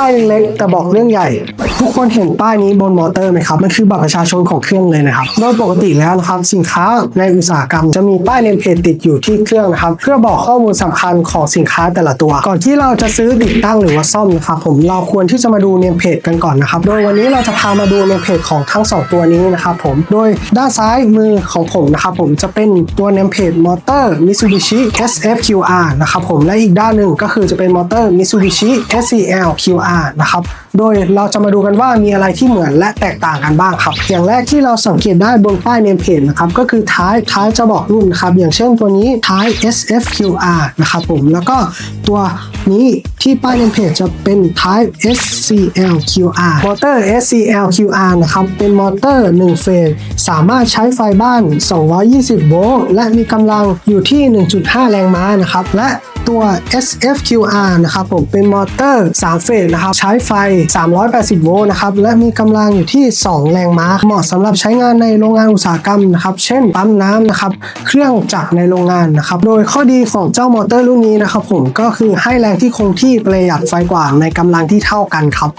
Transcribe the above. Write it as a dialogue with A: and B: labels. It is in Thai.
A: ป้ายเล็กๆแต่บอกเรื่องใหญ่ ทุกคนเห็นป้ายนี้บนมอเตอร์ไหมครับ มันคือบัตรประชาชนของเครื่องเลยนะครับ โดยปกติแล้วนะครับสินค้าในอุตสาหกรรม จะมีป้ายเนมเพจติดอยู่ที่เครื่องนะครับ เพื่อบอกข้อมูลสำคัญของสินค้าแต่ละตัว ก่อนที่เราจะซื้อติดตั้งหรือว่าซ่อมนะครับผมเราควรที่จะมาดูเนมเพจกันก่อนนะครับ โดยวันนี้เราจะพามาดูเนมเพจของทั้งสองตัวนี้นะครับผม โดยด้านซ้ายมือของผมนะครับผมจะเป็นตัวเนมเพจมอเตอร์ Mitsubishi SFQR นะครับผมและอีกด้านหนึ่งก็คือจะเป็นมอเตอร์ Mitsubishi SCLQR นะครับ โดยเราจะมาดูกันว่ามีอะไรที่เหมือนและแตกต่างกันบ้างครับ อย่างแรกที่เราสังเกตได้บนป้ายเนมเพจนะครับก็คือท้ายท้ายจะบอกรุ่นนะครับอย่างเช่นตัวนี้ท้าย SFQR นะครับผมแล้วก็ตัวนี้ ที่ป้ายเนมเพจจะเป็นท้าย SCLQR มอเตอร์ SCLQR นะครับ เป็นมอเตอร์ 1 เฟส สามารถใช้ไฟบ้าน 220 โวลต์ และมีกำลังอยู่ที่ 1.5 แรงม้านะครับ และตัว SFQR นะครับผมเป็นมอเตอร์ 3 เฟสนะครับ ใช้ไฟ 380 โวลต์นะครับ และมีกำลังอยู่ที่ 2 แรงม้า เหมาะสำหรับใช้งานในโรงงานอุตสาหกรรมนะครับ เช่นปั๊มน้ำนะครับ เครื่องจักรในโรงงานนะครับ โดยข้อดีของเจ้ามอเตอร์รุ่นนี้นะครับผมก็คือให้แรงที่คงที่ประหยัดไฟกว่าในกำลังที่เท่ากันครับ